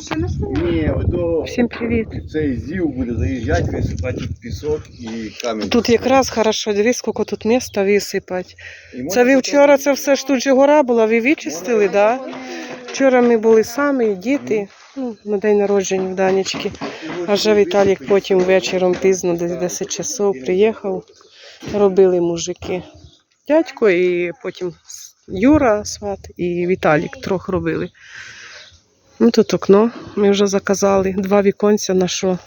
машина стоїть? Ні, ото Всім привіт. цей зів буде заїжджати, висипати пісок і камінь. Тут якраз хорошо, дивись, скільки тут міста висипати. І Це можна ви вчора це все ж тут же гора була, ви відчистили, так? Да? Вчора ми були самі, і діти, ну, на день народження в Данічки. А вже Віталік потім вечором пізно, десь 10 часов приїхав. Робили мужики. Дядько і потім Юра сват і Віталік трохи робили. Ну, тут окно ми вже заказали. Два віконця на що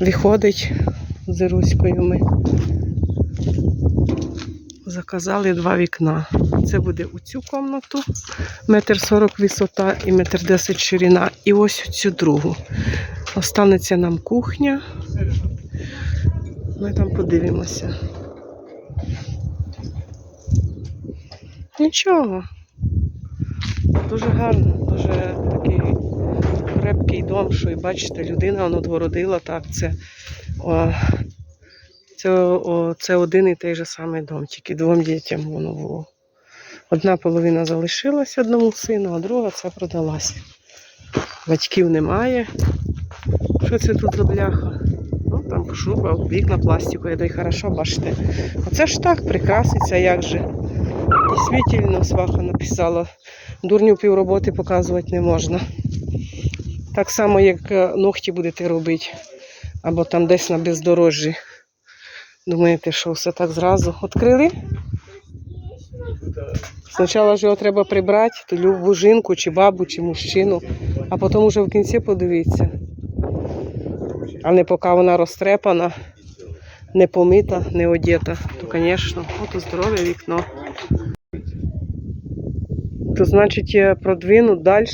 виходить з Руською ми. Заказали два вікна. Це буде у цю кімнату, метр сорок висота і метр десять ширина. І ось у цю другу. Останеться нам кухня. Ми там подивимося. Нічого. Дуже гарно, дуже такий крепкий дом, що і бачите, людина воно так. Це, о, це, о, це один і той же самий дом, тільки двом дітям воно було. Одна половина залишилась одному сину, а друга це продалась. Батьків немає. Що це тут за бляха? Ну, там шуба, вікна пластикові, да й хорошо, бачите. Оце ж так прикраситься, як же. Дійсно, сваха написала. Дурню півроботи показувати не можна. Так само, як е, ногті будете робити. Або там десь на бездорожжі. Думаєте, що все так зразу відкрили? Спочатку ж його треба прибрати, ту любу жінку, чи бабу, чи мужчину, а потім уже в кінці подивитися. А не поки вона розтрепана, не помита, не одета, то, звісно, от здорове вікно. То значить, я продвину далі.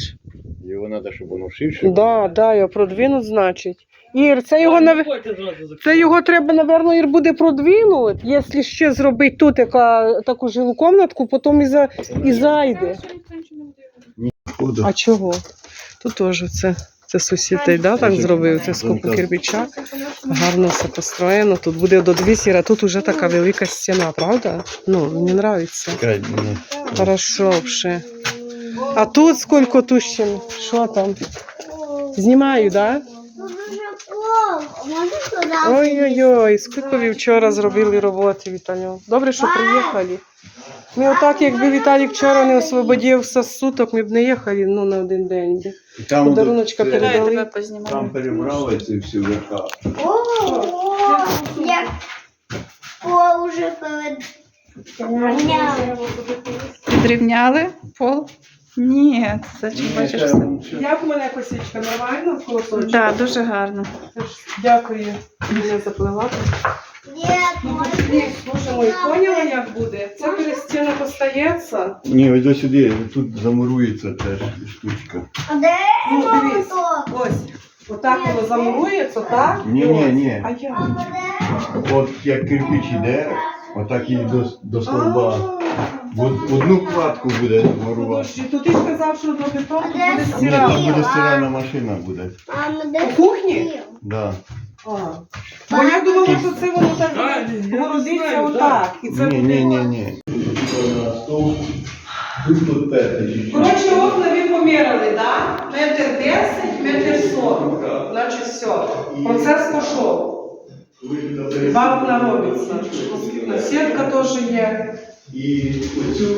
Його треба, щоб воно ширше. Да, да, його продвинуть, значить. Ір, це його нав... це його треба, напевно, Ір буде продвинути, якщо ще зробити тут яка, таку жилу комнатку, потім і, за... і зайде. А чого? Тут теж це, це сусід, той, да, так зробив, це скупи кирпича. Гарно все построєно. Тут буде до двісір, а тут уже така велика стіна, правда? Ну, мені подобається. Ну, Хорошо вже. А тут скільки тущин? Що там? Знімаю? Да? Ой-ой-ой, скільки ви вчора зробили роботи, Віталю. Добре, що приїхали. Ми отак, якби Віталік вчора не освободився з суток, ми б не їхали ну, на один день. і там Подаруночка це- передали. Там перебрали це всі верха. Я о, уже перед... Підрівняли пол? Ні, це чи бачиш все. Як у мене косичка? Нормально? Колосочок? Так, дуже гарно. Дякую. Мене заплила. Ну, ні, слушай, мої, поняла, як буде? Це перестіна постається. Ні, ось до сюди, тут замурується теж штучка. А де Ну, дивись. молоток? Ось. Отак воно замурується, так? Ні, ні, ні. А як? От як кирпич іде, отак і до, до стовба. В од- одну кладку буде. Подожди, то ти ж казав, що до бетонку буде Ні, там стирати. буде стиральна машина буде. А де У кухні? Да. А. Бо я думала, що це воно так городиться отак. І це Ні, ні, ні, ні. Тут тут п'яти. Коротше, окна ви поміряли, так? Метр 10, метр 40. Значить, все. Процес пішов. Два окна робиться. Сітка теж є.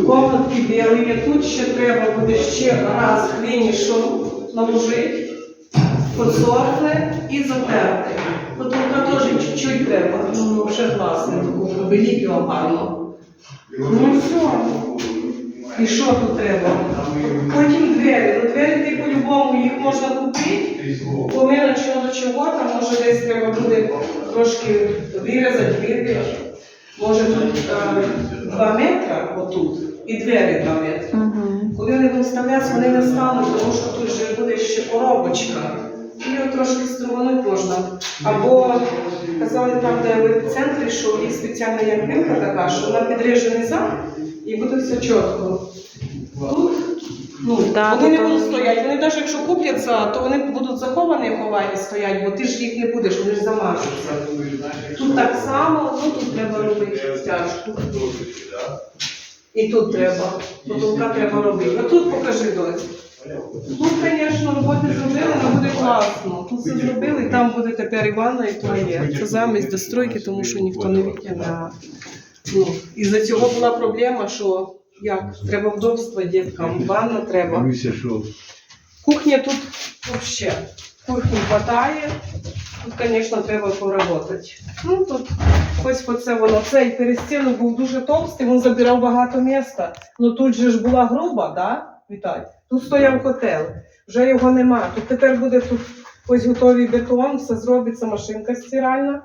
Комнатки білі. Тут ще треба буде ще раз фінішом наложити, подсохне і затерти. Потолка теж чуть-чуть треба. Ну, таку беліть його гарно. Ну все. І що тут треба? Потім двері. Ну, двері ти по-любому їх можна купити. Поміна чого до чого, там може десь треба буде трошки вирізати, вирізати. Може тут е, два метри отут і двері два метри. Угу. Коли вони будуть вставлятися, вони не стануть, тому що тут же буде ще коробочка. І його трошки стругануть можна. Або казали там, де в епіцентрі, що є спеціальна ямпинка така, що вона підріже низа і буде все чітко. Тут ну, Да, вони не будуть стояти. Вони навіть якщо купляться, то вони будуть заховані ховані стоять, бо ти ж їх не будеш, вони ж замажуться. Тут так само, ну тут треба робити стяжку. І тут треба. Потолка треба робити. А тут покажи дось. Тут, звісно, роботи зробили, але буде класно. Тут все зробили, там буде тепер і ванна, і туалет. Це замість достройки, тому що ніхто не витягне. Ну, із-за цього була проблема, що як треба вдобство діткам, ванна треба. Боюся, що Кухня тут вообще. Кухні хватає. Тут, звісно, треба поработати. Ну тут ось по це воно. Цей перестінок був дуже товстий, він забирав багато міста. Ну тут же ж була груба, да? Віталь? Тут стояв котел. Вже його нема. Тут тепер буде тут ось готовий бетон, все зробиться машинка стиральна.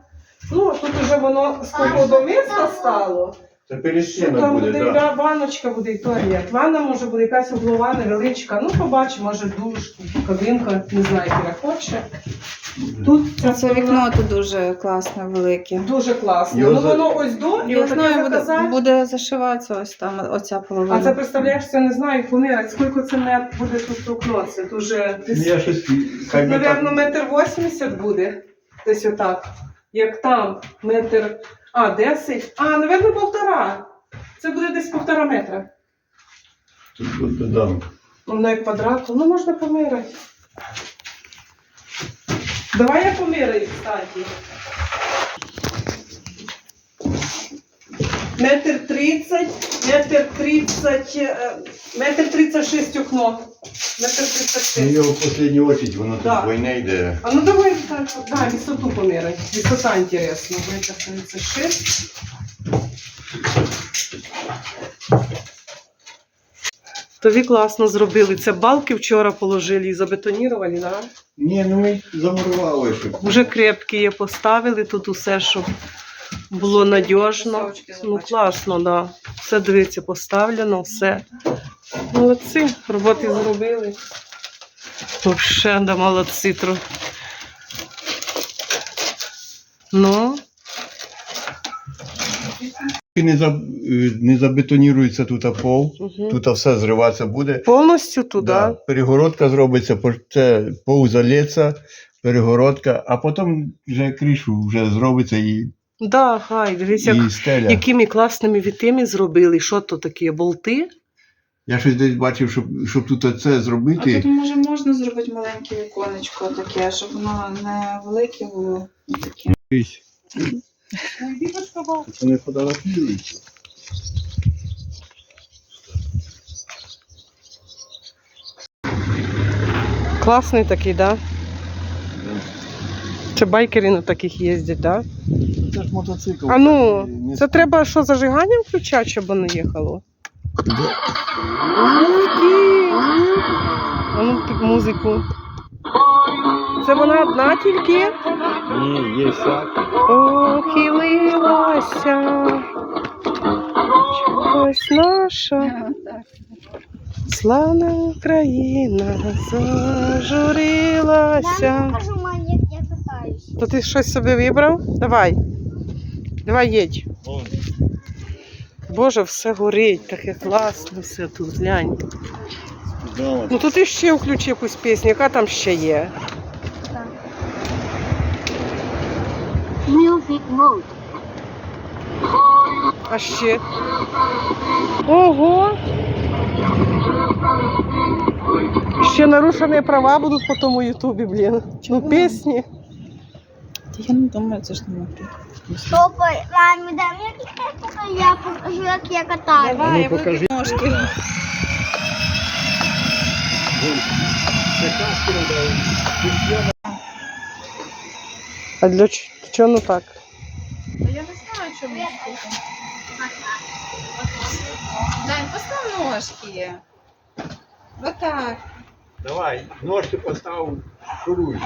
Ну, а тут вже воно скільки до міста стало. це Що перестінок там буде, буде да, ванночка буде і туалет. Ванна може буде якась углова, невеличка. Ну, побачимо, може душ, кабінка, не знаю, яка хоче. Тут ця Це вікно тут дуже класне, велике. дуже класно. Його ну за- воно ось до, і Я отаке знаю, буде, заказати. буде зашиватися ось там оця половина. А це представляєш, це не знаю, поміряти, скільки це не буде тут вікно. Це дуже Ну, десь, Я щось, хай би метр восьмдесят буде. Десь отак. Як там, метр. А, десять. А, напевно, півтора. Це буде десь півтора метра. Тут, буде додам. Воно як квадрат, ну можна помирити. Давай я помираю, кстати. Метр тридцать, метр тридцать, е, метр тридцать шесть окно. Метр тридцать Ну, шесть. його в останню очередь, воно тут Да. двойне йде. А ну давай так, да, висоту поміряй. Висота интересна. Метр тридцать шесть. Тобі класно зробили. Це балки вчора положили і забетонірували, да? Ні, ну ми замурували, щоб. Вже крепкі є поставили, тут усе, щоб було надіжно. Ну, класно, да. Все дивиться, поставлено, все. Молодці, роботи зробили. Вообще, да, молодці. тру- Ну, Не, за, не забетонірується тут пол, угу. тут все зриватися буде. повністю туди. Да, перегородка зробиться, це пол залється, перегородка, а потім вже кришу вже зробиться і, Да, хай, дивись, як, і стеля. якими класними вітими зробили. Що то таке? Болти? Я щось десь бачив, щоб, щоб тут це А зробити. тут може можна зробити маленьке віконечко таке, щоб воно не велике було. таке. Це не фотографірується. Класний такий, да? Це байкери на таких їздять, да? Це ж мотоцикл. А ну, Не це треба що зажиганням включати, щоб воно їхало? Да. А ну так музику. Це вона одна тільки? Ні, є всякі. Похилилася. Чогось наша славна Україна зажурилася. Я не. То ти щось собі вибрав? Давай. Давай їдь. Боже, все горить, таке класно, все тут глянь. Ну то ти ще включи якусь пісню, яка там ще є. Music mode. А ще. Ого! Ще нарушені права будуть по тому Ютубі, блін. Ну, пісні. Я не думаю, це ж не можна. Стопай, мамі, дай мені кітку, я покажу, як я катаюсь. А ну, покажи. ножки. А для ч- чого ну так? Я не знаю, чому. Дай, постав ножки. Отак. Давай, ножки постав, шуруй.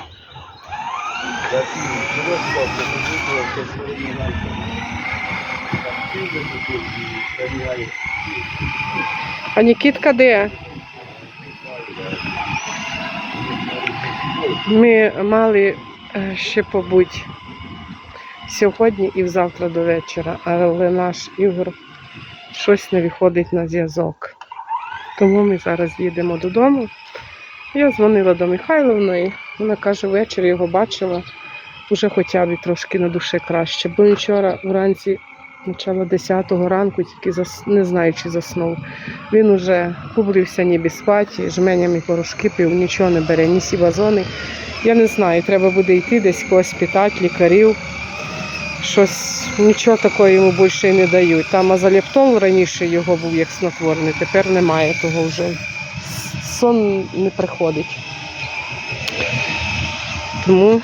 А Нікітка де? Ми мали е, ще побути сьогодні і завтра до вечора, але наш Ігор щось не виходить на зв'язок. Тому ми зараз їдемо додому. Я дзвонила до Михайловної, вона каже, ввечері його бачила, вже хоча б трошки на душі краще. Бо вчора вранці, почало 10 ранку, тільки зас... не знаю, чи заснув. Він уже кубрився ніби спати, жменями порошки пив, нічого не бере, ні сі вазони. Я не знаю, треба буде йти десь когось питати, лікарів. Щось нічого такого йому більше не дають. Там азалептол раніше його був як снотворний, тепер немає того вже. Сон не приходить. Тому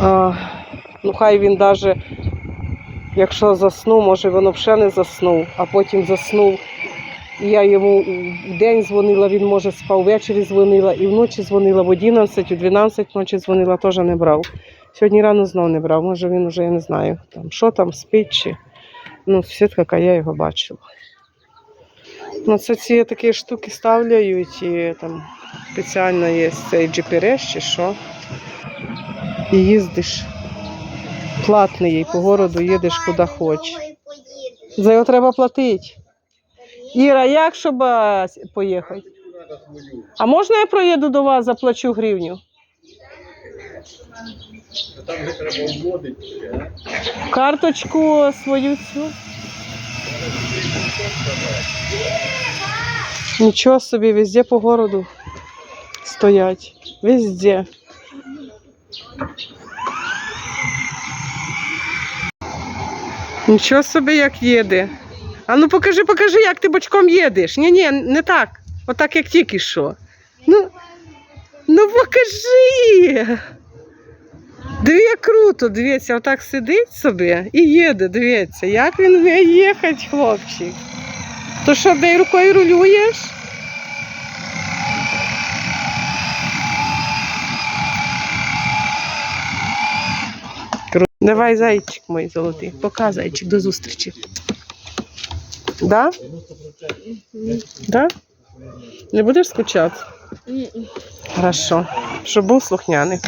а, ну хай він навіть, якщо заснув, може він взагалі не заснув, а потім заснув. І я йому в день дзвонила, він може спав, ввечері дзвонила, і вночі дзвонила в 11, у 12 ночі дзвонила, теж не брав. Сьогодні рано знов не брав. Може він вже я не знаю, там, що там спить чи. Ну, свідка, я його бачила. Ну, це ці такі штуки ставляють і там спеціально є цей GPS чи що. І їздиш. Платний їй по городу їдеш куди хочеш. За його треба платити. Іра, як щоб поїхати? А можна я проїду до вас, заплачу гривню? Карточку свою цю. Нічого собі, везде по городу стоять. Везде. Нічого собі як їде. А ну покажи, покажи, як ти бочком їдеш. Ні, ні, не так. Отак, як тільки що. Ну, ну покажи. Диви, як круто, дивіться, отак сидить собі і їде, дивіться, як він вміє їхати, хлопчик. То що, де рукою рулюєш? Давай, зайчик мій золотий, пока, зайчик, до зустрічі. Да? Да? Не будеш скучати? Хорошо. Щоб був слухняний.